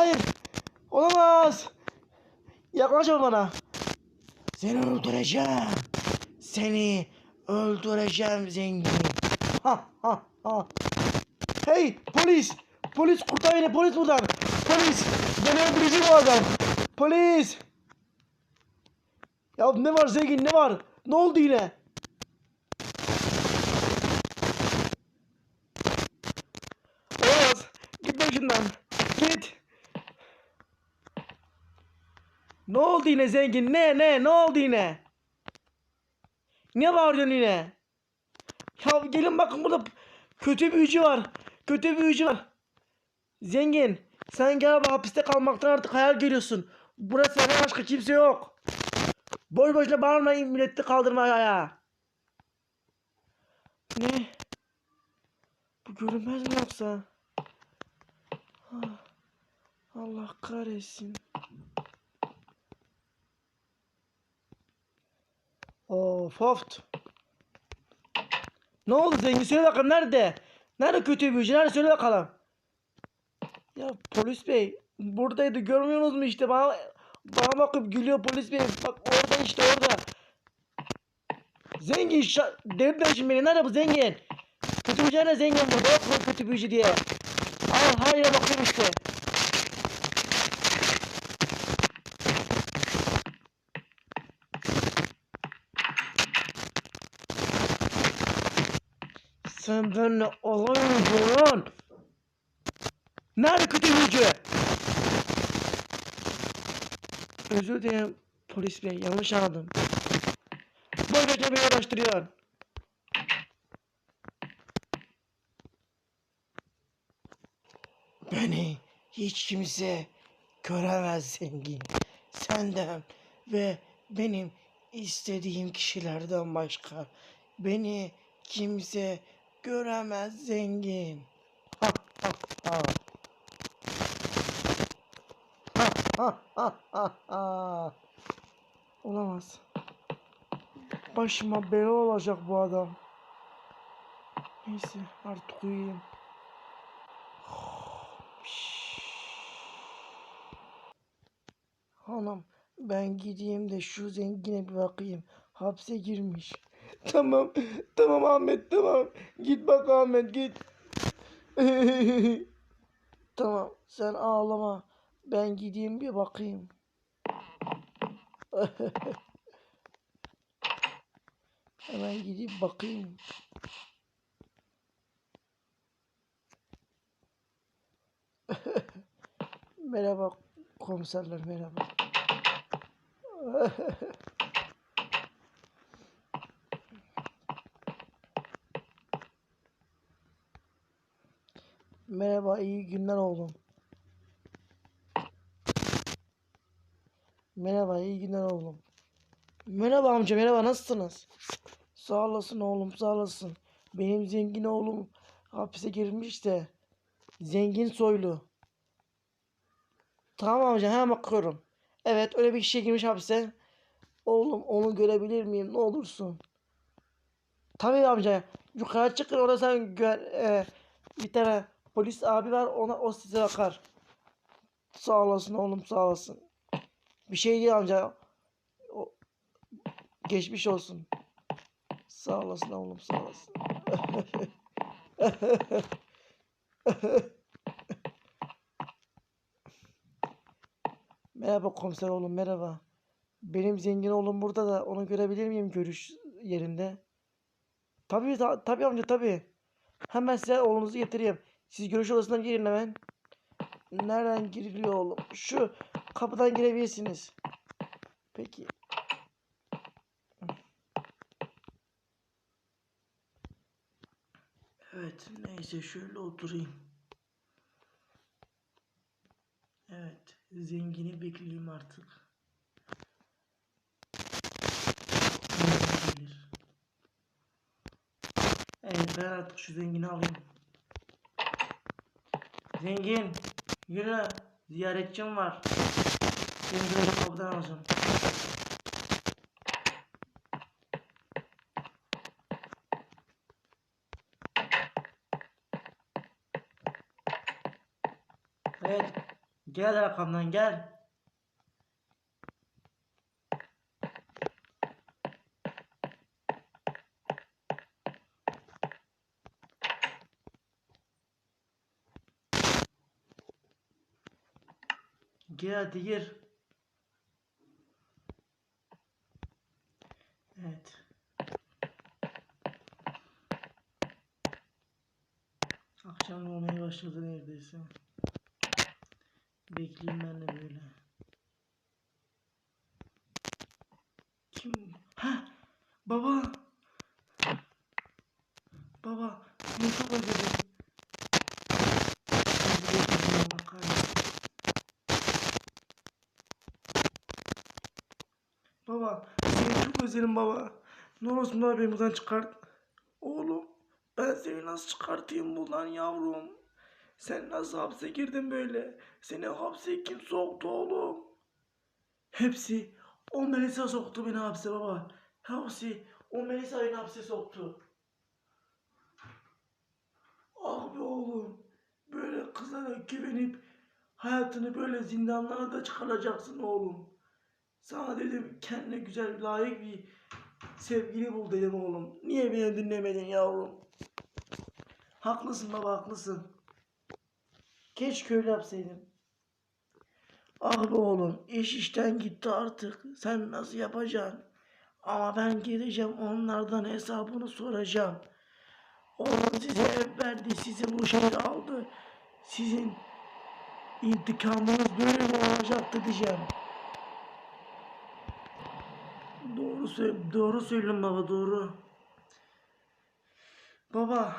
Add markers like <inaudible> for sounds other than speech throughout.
Hayır. Olamaz. Yaklaşma bana. Seni öldüreceğim. Seni öldüreceğim zengin. Ha ha ha. Hey polis. Polis kurtar beni polis buradan. Polis. Beni öldürecek bu adam. Polis. Ya ne var zengin ne var? Ne oldu yine? Olamaz. Git başından. Git. Ne oldu yine zengin? Ne ne ne oldu yine? Ne bağırıyorsun yine? Ya gelin bakın burada kötü büyücü var. Kötü büyücü var. Zengin sen galiba hapiste kalmaktan artık hayal görüyorsun. Burası senden başka kimse yok. Boş boşuna bağırmayın milleti kaldırmaya ya. Ne? Bu görünmez mi yoksa? Ah, Allah kahretsin. Of of. Ne oldu zengin söyle bakalım nerede? Nerede kötü büyücü nerede söyle bakalım. Ya polis bey buradaydı görmüyorsunuz mu işte bana bana bakıp gülüyor polis bey bak orada işte orada. Zengin şa- delirtme şimdi beni nerede bu zengin? Kötü büyücü nerede zengin burada yok kötü büyücü diye. Al hayır bakıyorum işte. Sen benimle alay mı lan? Nerede kötü büyücü? Özür dilerim polis bey yanlış anladım. Böylece beni uğraştırıyor. Beni hiç kimse göremez zengin. Senden ve benim istediğim kişilerden başka beni kimse göremez zengin. Ha ha ha. Ha ha ha ha ha. Olamaz. Başıma bela olacak bu adam. Neyse artık uyuyayım. <sighs> Hanım ben gideyim de şu zengine bir bakayım. Hapse girmiş. Tamam. Tamam Ahmet tamam. Git bak Ahmet git. <laughs> tamam sen ağlama. Ben gideyim bir bakayım. <laughs> Hemen gidip bakayım. <laughs> merhaba komiserler merhaba. Merhaba iyi günler oğlum. Merhaba iyi günler oğlum. Merhaba amca merhaba nasılsınız? Sağ olasın oğlum sağ olasın. Benim zengin oğlum hapise girmiş de. Zengin soylu. Tamam amca hemen bakıyorum. Evet öyle bir kişiye girmiş hapse. Oğlum onu görebilir miyim ne olursun. Tabii amca. Yukarı çıkın orada sen gör, e, bir tane polis abi var ona o size bakar. Sağ olasın oğlum sağ olasın. Bir şey değil amca. O, geçmiş olsun. Sağ olasın oğlum sağ olasın. <laughs> merhaba komiser oğlum merhaba. Benim zengin oğlum burada da onu görebilir miyim görüş yerinde? Tabii ta- tabii amca tabii. Hemen size oğlunuzu getireyim. Siz görüş odasına girin hemen. Nereden giriliyor oğlum? Şu kapıdan girebilirsiniz. Peki. Evet, neyse şöyle oturayım. Evet, zengini bekleyeyim artık. Evet, ben artık şu zengini alayım. Zengin, yürü. Ziyaretçim var. Seni direkt kapıdan alacağım. Evet. Gel arkamdan gel. Gir hadi. Evet. Akşam olmaya başladı neredeyse. Bekleyeyim ben de böyle. Kim? Ha? Baba. Baba. Ne çok özledim. Özledim, Allah kahretsin. Baba. Özledim baba. Ne olursun baba beni buradan çıkart. Oğlum. Ben seni nasıl çıkartayım buradan yavrum? Sen nasıl hapse girdin böyle? Seni hapse kim soktu oğlum? Hepsi o Melisa soktu beni hapse baba. Hepsi o Melisa beni hapse soktu. Ah be oğlum. Böyle kızlara güvenip hayatını böyle zindanlara da çıkaracaksın oğlum. Sana dedim kendine güzel layık bir sevgili bul dedim oğlum. Niye beni dinlemedin yavrum? Haklısın baba haklısın. Keşke öyle yapsaydım. Ah be oğlum iş işten gitti artık. Sen nasıl yapacaksın? Ama ben gideceğim onlardan hesabını soracağım. Oğlum size ev verdi, sizi bu şehre aldı. Sizin intikamınız böyle mi olacaktı diyeceğim. Doğru söyle, doğru söylüyorsun baba doğru. Baba,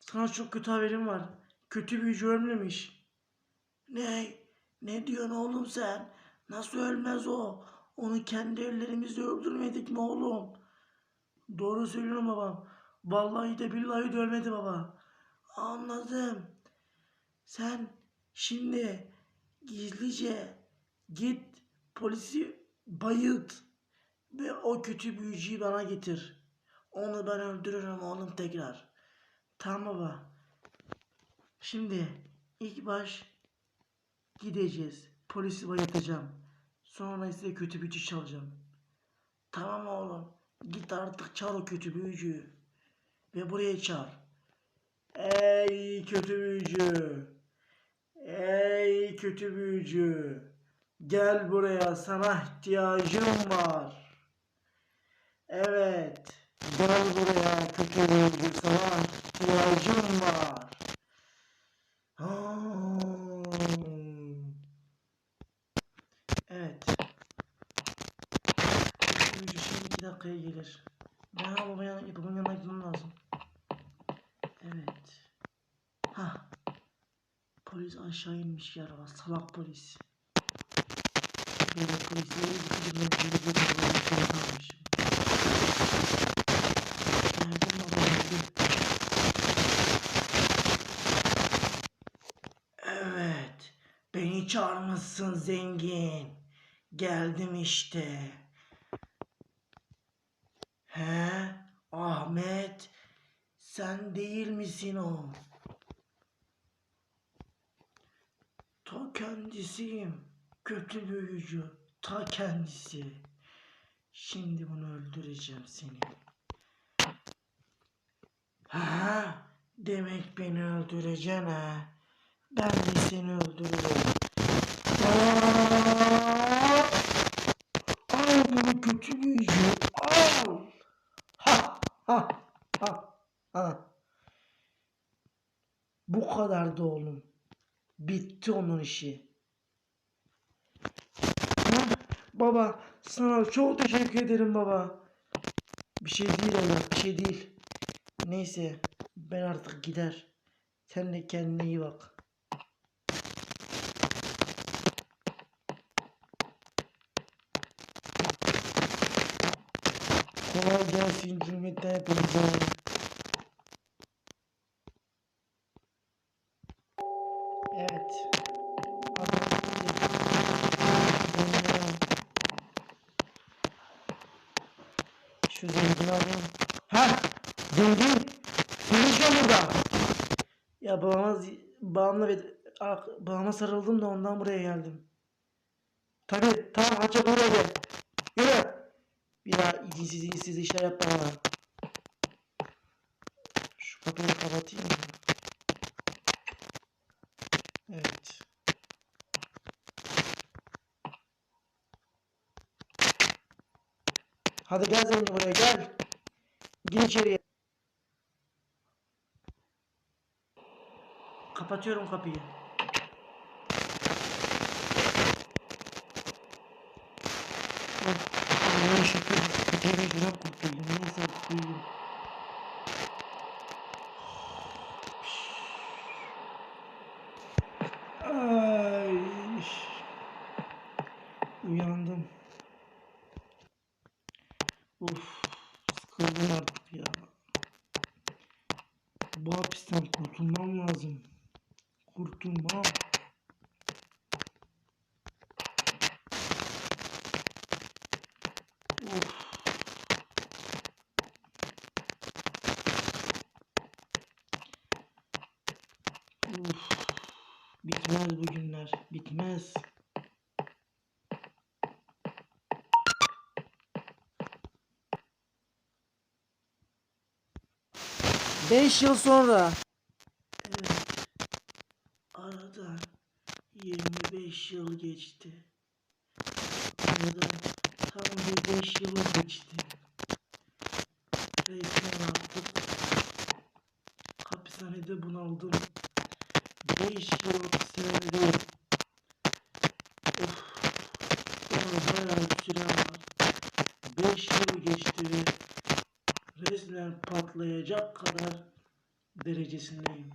sana çok kötü haberim var. Kötü büyücü ölmemiş. Ne? Ne diyorsun oğlum sen? Nasıl ölmez o? Onu kendi ellerimizle öldürmedik mi oğlum? Doğru söylüyorum babam. Vallahi de billahi de ölmedi baba. Anladım. Sen şimdi gizlice git polisi bayılt ve o kötü büyücüyü bana getir. Onu ben öldürürüm oğlum tekrar. Tamam baba. Şimdi ilk baş gideceğiz. Polisi bayıltacağım. Sonra ise kötü büyücü çalacağım. Tamam oğlum. Git artık çal o kötü büyücüyü. Ve buraya çağır. Ey kötü büyücü. Ey kötü büyücü. Gel buraya sana ihtiyacım var. Evet. Gel buraya kötü büyücü sana ihtiyacım var. Evet. Büyücü şimdi iki dakikaya gelir. Ben babamın yanına, babamın yanına gitmem lazım. Evet. Ha. Polis aşağı inmiş ya salak polis. Böyle polisleri gidip mevcudi bir şey kalmışım. Nereden babam öldü? Evet. Beni çağırmışsın zengin. Geldim işte. He? Ahmet. Sen değil misin o? Ta kendisiyim. Kötü büyücü. Ta kendisi. Şimdi bunu öldüreceğim seni. Ha? Demek beni öldüreceksin ha? Ben de seni öldürürüm. Al bunu kötü büyücü. Al. Ha ha ha ha. Bu kadardı oğlum. Bitti onun işi. Baba sana çok teşekkür ederim baba. Bir şey değil evlat bir şey değil. Neyse ben artık gider. Sen de kendine iyi bak. Kolay gelsin cümleten hepinize. Evet. Adam gitti. Zengin. Şu zengin adam. Ha! Zengin! Şu burada. Ya babama, babamla ve ak- bağıma sarıldım da ondan buraya geldim. Tabii tamam aç buraya gel. Yürü. Ya izinsiz izinsiz işler yapma bana. Şu kapıyı kapatayım mı? Evet. Hadi gel zengin buraya gel. Gir içeriye. Kapatıyorum kapıyı. Şükür. Bir kere güzel kurtuldum. Neyse kurtuldum. Ay. Uyandım. Of. Sıkıldım artık ya. Bu hapisten kurtulmam lazım. Kurtulmam. 5 yıl sonra. Evet. Aradan 25 yıl geçti. Aradan tam bir 5 yıl geçti. Reykmen artık hapishanede bunaldım. 5 yıl hapishanede. Of. Bana bayağı süre resmen patlayacak kadar derecesindeyim.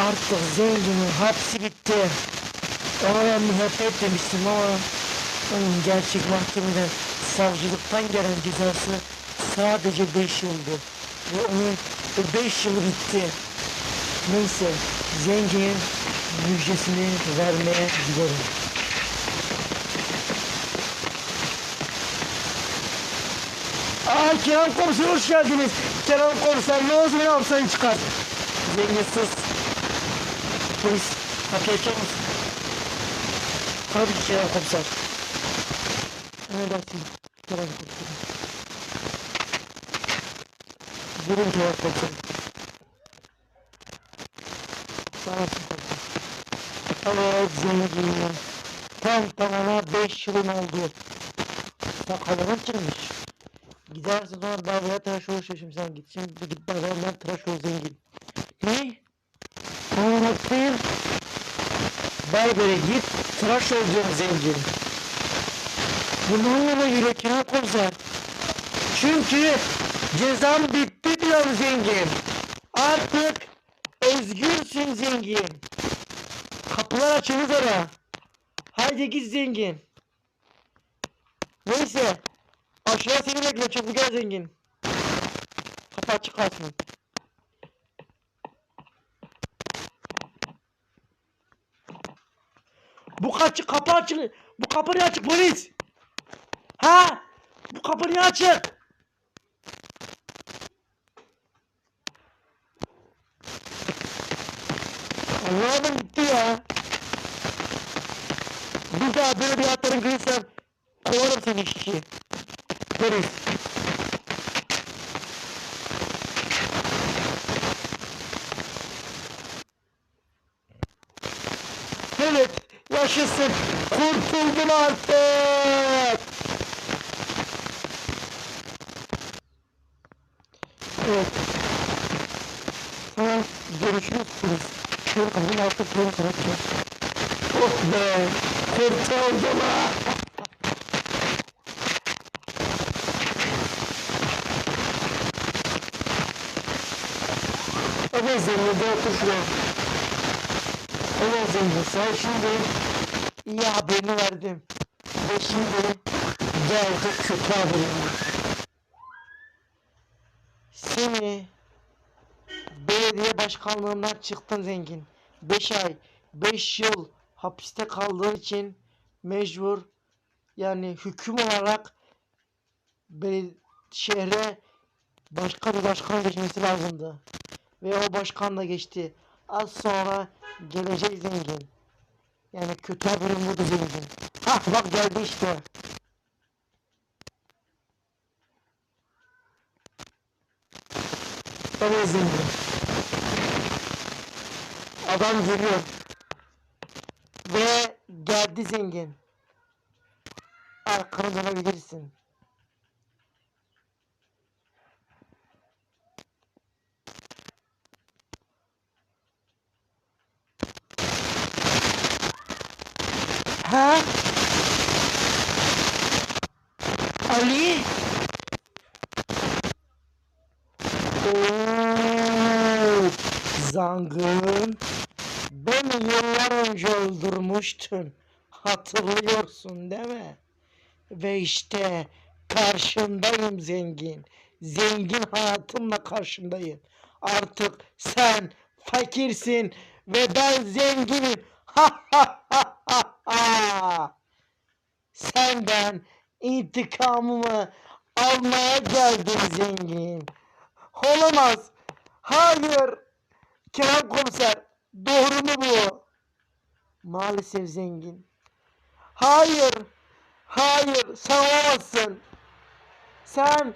Artık zenginin hapsi bitti. Ona ben müebbet demiştim ama onun gerçek mahkemeden savcılıktan gelen cezası sadece 5 yıldı. Ve onun o 5 yılı bitti. Neyse zenginin müjdesini vermeye giderim. Aa Kenan komiser hoş geldiniz. Kenan komiser ne olsun ne yapsan çıkar. Zengin sus. Polis kapıyı açar mısın? Tabii Kenan komiser. Emredersin Kenan komiser. Buyurun Kenan komiser. Sağ olasın komiser. Evet zengin. Tam tamına 5 yılın oldu. Sakalların çıkmış. Gidersin sonra berbere tıraş olur şimdi sen git. Şimdi git berberden tıraş ol zengin. Ne? Anlamak değil. Berbere git tıraş ol zengin. Bu ne anlama geliyor Kenan komiser? Çünkü cezam bitti diyorum zengin. Artık özgürsün zengin. Kapılar açıldı sana. Haydi git zengin. Neyse. Aşağı seni bekliyor çabuk gel zengin. Kapı açık kalsın. Bu kaçı kapı açık. Bu kapı niye açık polis? Ha? Bu kapı niye açık? Anlamadım gitti ya. Bir daha böyle bir hatların görürsem kovarım seni işçi. Polis. Evet, yaşasın. Kurtuldum artık. Evet. Sonra görüşürüz kapının artık polis açacağız. Oh be, kurtuldum ha. Evet zengin de otur şuraya. Evet zengin sen şimdi iyi haberini verdim. Ve şimdi geldi kötü haberim var. Seni belediye başkanlığından çıktın zengin. 5 ay, 5 yıl hapiste kaldığın için mecbur yani hüküm olarak şehre başka bir başkan geçmesi lazımdı. Ve o başkan da geçti. Az sonra gelecek zengin. Yani kötü haberim budur zengin. Hah bak geldi işte. Evet zengin. Adam geliyor. Ve geldi zengin. Arkanı dönebilirsin. Ha? Ali? Oo, Zangın. Beni yıllar önce öldürmüştün. Hatırlıyorsun değil mi? Ve işte karşındayım zengin. Zengin hayatımla karşındayım. Artık sen fakirsin ve ben zenginim. Ha ha ha ha. Senden intikamımı almaya geldim zengin. Olamaz. Hayır. Kerem komiser. Doğru mu bu? Maalesef zengin. Hayır. Hayır. Sen olamazsın. Sen